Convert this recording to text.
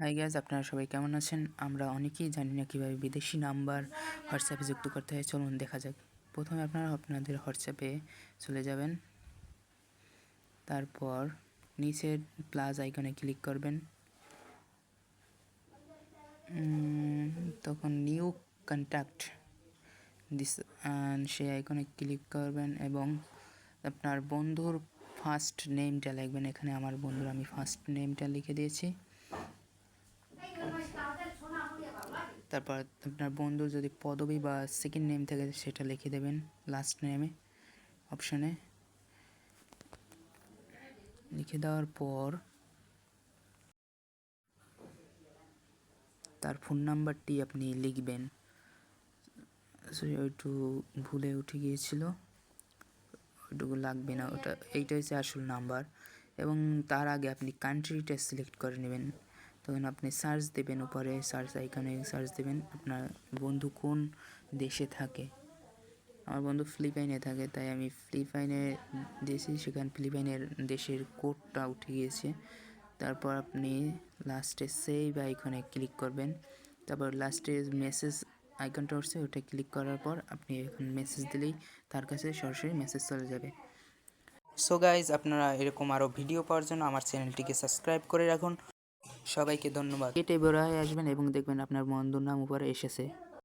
High gas আপনারা সবাই কেমন আছেন? আমরা অনেকেই জানি না কীভাবে বিদেশি নাম্বার হোয়াটসঅ্যাপে যুক্ত করতে হয়। চলুন দেখা যাক। প্রথমে আপনারা আপনাদের হোয়াটসঅ্যাপে চলে যাবেন। তারপর নিচের প্লাস আইকনে ক্লিক করবেন। তখন নিউ কন্ট্যাক্ট দিস সেই আইকনে ক্লিক করবেন এবং আপনার বন্ধুর ফার্স্ট নেমটা লিখবেন। এখানে আমার বন্ধুর আমি ফার্স্ট নেমটা লিখে দিয়েছি। তারপর আপনার বন্ধুর যদি পদবি বা সেকেন্ড নেম থাকে সেটা লিখে দেবেন লাস্ট নেমে অপশনে লিখে দেওয়ার পর তার ফোন নাম্বারটি আপনি লিখবেন। ওইটু ভুলে উঠে গিয়েছিল। ওইটুকু লাগবে না, ওটা, এইটা হচ্ছে আসল নাম্বার এবং তার আগে আপনি কান্ট্রিটা সিলেক্ট করে নেবেন। তখন আপনি সার্চ দেবেন উপরে সার্চ আইকনে সার্চ দেবেন আপনার বন্ধু কোন দেশে থাকে। আমার বন্ধু ফিলিপাইনে থাকে, তাই আমি ফিলিপাইনে দিয়েছি সেখানে ফিলিপাইনের দেশের কোডটা উঠে গিয়েছে। তারপর আপনি লাস্টে সেভ আইকনে ক্লিক করবেন। তারপর লাস্টে মেসেজ আইকনটা উঠছে, ওটা ক্লিক করার পর আপনি এখন মেসেজ দিলেই তার কাছে সরাসরি মেসেজ চলে যাবে। সো গাইজ আপনারা এরকম আরও ভিডিও পাওয়ার জন্য আমার চ্যানেলটিকে সাবস্ক্রাইব করে রাখুন। সবাইকে ধন্যবাদ। কেটে হয়ে আসবেন এবং দেখবেন আপনার বন্ধুর নাম উপরে এসেছে।